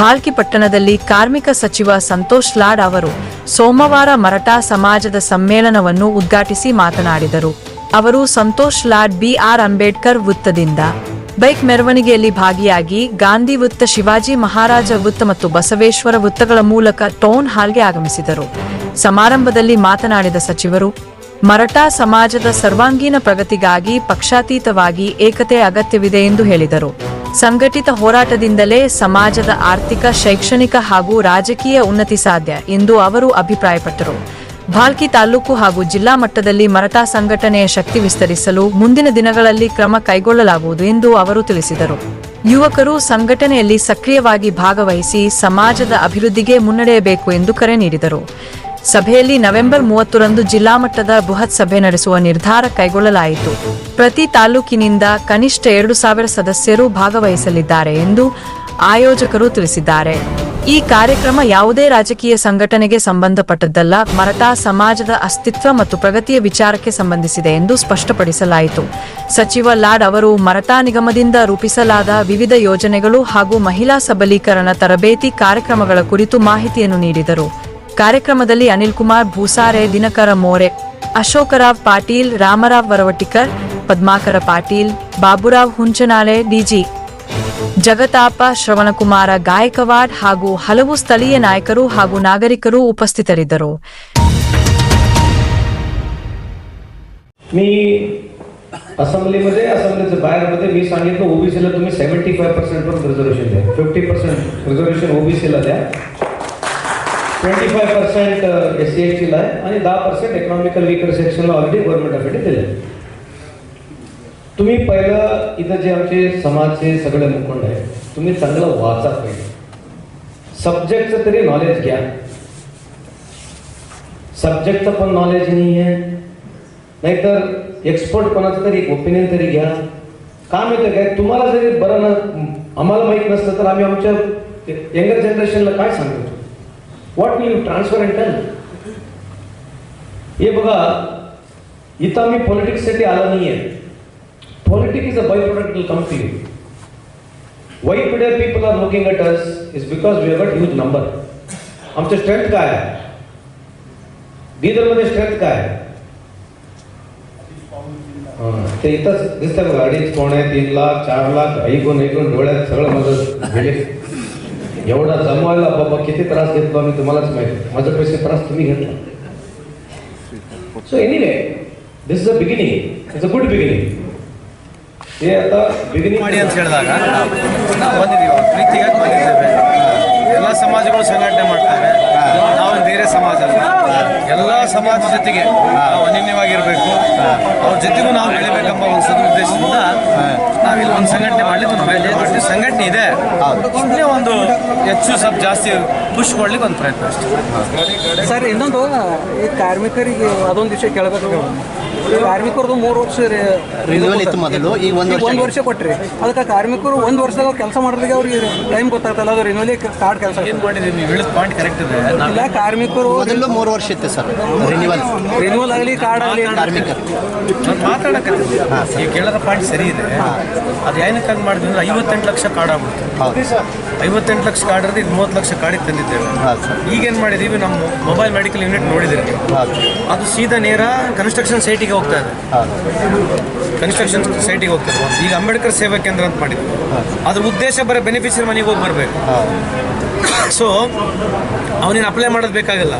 ಭಾಲ್ಕಿ ಪಟ್ಟಣದಲ್ಲಿ ಕಾರ್ಮಿಕ ಸಚಿವ ಸಂತೋಷ್ ಲಾಡ್ ಅವರು ಸೋಮವಾರ ಮರಾಠಾ ಸಮಾಜದ ಸಮ್ಮೇಳನವನ್ನು ಉದ್ಘಾಟಿಸಿ ಮಾತನಾಡಿದರು. ಅವರು ಸಂತೋಷ್ ಲಾಡ್ ಬಿಆರ್ ಅಂಬೇಡ್ಕರ್ ವೃತ್ತದಿಂದ ಬೈಕ್ ಮೆರವಣಿಗೆಯಲ್ಲಿ ಭಾಗಿಯಾಗಿ ಗಾಂಧಿ ವೃತ್ತ, ಶಿವಾಜಿ ಮಹಾರಾಜ ವೃತ್ತ ಮತ್ತು ಬಸವೇಶ್ವರ ವೃತ್ತಗಳ ಮೂಲಕ ಟೌನ್ ಹಾಲ್ಗೆ ಆಗಮಿಸಿದರು. ಸಮಾರಂಭದಲ್ಲಿ ಮಾತನಾಡಿದ ಸಚಿವರು, ಮರಾಠಾ ಸಮಾಜದ ಸರ್ವಾಂಗೀಣ ಪ್ರಗತಿಗಾಗಿ ಪಕ್ಷಾತೀತವಾಗಿ ಏಕತೆ ಅಗತ್ಯವಿದೆ ಎಂದು ಹೇಳಿದರು. ಸಂಘಟಿತ ಹೋರಾಟದಿಂದಲೇ ಸಮಾಜದ ಆರ್ಥಿಕ, ಶೈಕ್ಷಣಿಕ ಹಾಗೂ ರಾಜಕೀಯ ಉನ್ನತಿ ಸಾಧ್ಯ ಎಂದು ಅವರು ಅಭಿಪ್ರಾಯಪಟ್ಟರು. ಭಾಲ್ಕಿ ತಾಲೂಕು ಹಾಗೂ ಜಿಲ್ಲಾ ಮಟ್ಟದಲ್ಲಿ ಮರಾಠಾ ಸಂಘಟನೆಯ ಶಕ್ತಿ ವಿಸ್ತರಿಸಲು ಮುಂದಿನ ದಿನಗಳಲ್ಲಿ ಕ್ರಮ ಕೈಗೊಳ್ಳಲಾಗುವುದು ಎಂದು ಅವರು ತಿಳಿಸಿದರು. ಯುವಕರು ಸಂಘಟನೆಯಲ್ಲಿ ಸಕ್ರಿಯವಾಗಿ ಭಾಗವಹಿಸಿ ಸಮಾಜದ ಅಭಿವೃದ್ಧಿಗೆ ಮುನ್ನಡೆಯಬೇಕು ಎಂದು ಕರೆ ನೀಡಿದರು. ಸಭೆಯಲ್ಲಿ ನವೆಂಬರ್ ಮೂವತ್ತರಂದು ಜಿಲ್ಲಾ ಮಟ್ಟದ ಬೃಹತ್ ಸಭೆ ನಡೆಸುವ ನಿರ್ಧಾರ ಕೈಗೊಳ್ಳಲಾಯಿತು. ಪ್ರತಿ ತಾಲೂಕಿನಿಂದ ಕನಿಷ್ಠ ಎರಡು ಸಾವಿರ ಸದಸ್ಯರು ಭಾಗವಹಿಸಲಿದ್ದಾರೆ ಎಂದು ಆಯೋಜಕರು ತಿಳಿಸಿದ್ದಾರೆ. ಈ ಕಾರ್ಯಕ್ರಮ ಯಾವುದೇ ರಾಜಕೀಯ ಸಂಘಟನೆಗೆ ಸಂಬಂಧಪಟ್ಟದ್ದಲ್ಲ, ಮರತಾ ಸಮಾಜದ ಅಸ್ತಿತ್ವ ಮತ್ತು ಪ್ರಗತಿಯ ವಿಚಾರಕ್ಕೆ ಸಂಬಂಧಿಸಿದೆ ಎಂದು ಸ್ಪಷ್ಟಪಡಿಸಲಾಯಿತು. ಸಚಿವ ಲಾಡ್ ಅವರು ಮರತಾ ನಿಗಮದಿಂದ ರೂಪಿಸಲಾದ ವಿವಿಧ ಯೋಜನೆಗಳು ಹಾಗೂ ಮಹಿಳಾ ಸಬಲೀಕರಣ ತರಬೇತಿ ಕಾರ್ಯಕ್ರಮಗಳ ಕುರಿತು ಮಾಹಿತಿಯನ್ನು ನೀಡಿದರು. ಕಾರ್ಯಕ್ರಮದಲ್ಲಿ ಅನಿಲ್ ಕುಮಾರ್ ಭೂಸಾರೆ ದಿನಕರ ಮೋರೆ ಅಶೋಕರಾವ್ ಪಾಟೀಲ್ ರಾಮರಾವ್ ವರವಟಿಕರ್ ಪದ್ಮಾಕರ ಪಾಟೀಲ್ ಬಾಬುರಾವ್ ಹುಂಚನಾಳೆ ಡಿಜಿ ಜಗತಾಪ ಶ್ರವಣಕುಮಾರ ಗಾಯಕವಾಡ್ ಹಾಗೂ ಹಲವು ಸ್ಥಳೀಯ ನಾಯಕರು ಹಾಗೂ ನಾಗರಿಕರು ಉಪಸ್ಥಿತರಿದ್ದರು मी असेंब्लीमध्ये असेंब्लीच्या बाहेरमध्ये मी सांगितलं ओबीसीला तुम्ही सेव्हन्टी फाय पर्सेंटवर रिझर्वेशन द्या फिफ्टी पर्सेंट रिझर्वेशन ओबीसीला द्या twenty five percent S C S टीला आहे आणि दहा पर्सेंट इकॉनॉमिकल वीकर सेक्शनला ऑलरेडी गव्हर्नमेंट ऑफिस दिले तुम्ही पहिलं इथं जे आमचे समाजचे सगळे मुखंड आहे तुम्ही चांगलं वाचा पाहिजे सब्जेक्टचं तरी नॉलेज घ्या. सब्जेक्टचं पण नॉलेज नाही आहे नाहीतर एक्सपर्ट कोणाचं तरी एक ओपिनियन तरी घ्या. का माहिती काय? तुम्हाला जरी बरं ना आम्हाला माहीत नसतं तर आम्ही आमच्या यंगर जनरेशनला काय सांगतो what will transfer and tell हे बघा इथं आम्ही पॉलिटिक्ससाठी आलो नाही आहे is a by product will come to why today people are looking at us is because we have got huge number आमचं स्ट्रेंथ स्ट्रेंथ काय ते इथंच दिसतं बघा अडीच पावणे तीन लाख, चार लाख ऐकून ऐकून डोळ्यात सगळं गेले एवढा जमवायला बाबा किती त्रास घेतलो आम्ही तुम्हालाच माहिती माझं पैसे त्रास तुम्ही घेतला so anyway this is a beginning it's a good beginning हे आता बिगिनिंग ಮಾಡಿ ಅಂತ ಹೇಳಿದಾಗ ನಾವು ಬಂದಿದ್ದೀವಿ ಪ್ರೀತಿಗಾಗಿ ಬಂದಿದ್ದೇವೆ ಎಲ್ಲ ಸಮಾಜಗಳು ಸಂಘಟನೆ ಮಾಡ್ತೇವೆ ನಾವು ಬೇರೆ ಸಮಾಜ ಅಲ್ಲ ಎಲ್ಲ ಸಮಾಜ ಜೊತೆಗೆ ನಾವು ಅನನ್ಯವಾಗಿರಬೇಕು ಅವ್ರ ಜೊತೆಗೂ ನಾವು ಬೆಳಿಬೇಕೆಂಬ ಒಂದು ಸದುದ್ದೇಶದಿಂದ ನಾವಿಲ್ಲಿ ಒಂದು ಸಂಘಟನೆ ಮಾಡಲಿಕ್ಕೆ ಒಂದು ಪ್ರಯತ್ನ ಮಾಡ್ತೀವಿ. ಸಂಘಟನೆ ಇದೆ. ಸುಮ್ಮನೆ ಒಂದು ಹೆಚ್ಚು ಸ್ವಲ್ಪ ಜಾಸ್ತಿ ಖುಷಿ ಕೊಡ್ಲಿಕ್ಕೆ ಒಂದು ಪ್ರಯತ್ನ ಅಷ್ಟೇ. ಸರ್ ಇನ್ನೊಂದು ಈ ಕಾರ್ಮಿಕರಿಗೆ ಅದೊಂದು ವಿಷಯ ಕೇಳಬೇಕು ಕಾರ್ಮಿಕರದು ಮೂರು ವರ್ಷ ರಿನ್ಯೂವಲ್ ಇತ್ತು ಮೊದಲು, ಈಗ ಒಂದು ವರ್ಷ ಒಂದು ವರ್ಷ ಕೊಟ್ರಿ. ಅದಕ್ಕೆ ಕಾರ್ಮಿಕರು ಒಂದು ವರ್ಷದಾಗ ಕೆಲಸ ಮಾಡೋದಕ್ಕೆ ಅವ್ರಿಗೆ ಟೈಮ್ ಗೊತ್ತಾಗ್ತಲ್ಲ ಅದು ರಿನ್ಯೂಲಿ ಕಾರ್ಡ್ ಕೆಲಸ ಏನು ಮಾಡಿದ್ದೀವಿ ನೀವು? ಹೇಳಿದ ಪಾಯಿಂಟ್ ಕರೆಕ್ಟ್ ಇದೆ. ಇಲ್ಲ ಕಾರ್ಮಿಕರು ಮೊದಲು ಮೂರು ವರ್ಷ ಇತ್ತು ಸರ್ ರಿನ್ಯೂವಲ್ ರಿನ್ಯೂವಲ್ ಆಗಲಿ ಕಾರ್ಡ್ ಆಗಲಿ ಕಾರ್ಮಿಕರು. ನಾನು ನೀವು ಕೇಳೋದ ಪಾಯಿಂಟ್ ಸರಿ ಇದೆ. ಅದು ಏನಕ್ಕೆ ಹಂಗೆ ಮಾಡಿದ್ವಿ ಅಂದ್ರೆ ಐವತ್ತೆಂಟು ಲಕ್ಷ ಹೌದು. ಐವತ್ತೆಂಟು ಲಕ್ಷ ಕಾರ್ಡ್ ಇರೋದು ಈಗ ಮೂವತ್ತು ಲಕ್ಷ ಕಾರ್ಡಿಗೆ ತಂದಿದ್ದೇವೆ. ಈಗೇನು ಮಾಡಿದ್ದೀವಿ ನಮ್ಮ ಮೊಬೈಲ್ ಮೆಡಿಕಲ್ ಯೂನಿಟ್ ನೋಡಿದ್ರೆ ಅದು ಸೀದಾ ನೇರ ಕನ್ಸ್ಟ್ರಕ್ಷನ್ ಸೈಟಿಗೆ ಹೋಗ್ತಾ ಇದೆ. ಕನ್ಸ್ಟ್ರಕ್ಷನ್ ಸೈಟಿಗೆ ಹೋಗ್ತದೆ ಈಗ ಅಂಬೇಡ್ಕರ್ ಸೇವಾ ಕೇಂದ್ರ ಅಂತ ಮಾಡಿದ್ವಿ. ಅದ್ರ ಉದ್ದೇಶ ಬರೋ ಬೆನಿಫಿಷಿಯರ್ ಮನೆಗೆ ಹೋಗಿ ಬರಬೇಕು. ಸೊ ಅವನೇನು ಅಪ್ಲೈ ಮಾಡೋದು ಬೇಕಾಗಿಲ್ಲ.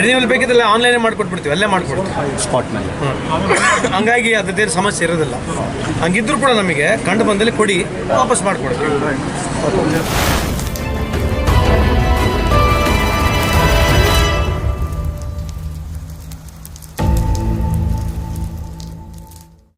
ರಿನ್ಯೂವಲ್ ಬೇಕಿದ್ರೆ ಆನ್ಲೈನೇ ಮಾಡ್ಕೊಟ್ಬಿಡ್ತೀವಿ. ಅಲ್ಲೇ ಮಾಡ್ಕೊಡ್ತೀವಿ. ಸ್ಪಾಟ್ ಮೇಲೆ ಹಂಗಾಗಿ ಅದೇನು ಸಮಸ್ಯೆ ಇರೋದಿಲ್ಲ ಹಂಗಿದ್ರು ಕೂಡ ನಮಗೆ ಕಂಡು ಬಂದಲ್ಲಿ ಕೊಡಿ ವಾಪಸ್ ಮಾಡ್ಕೊಡ್ತೀವಿ.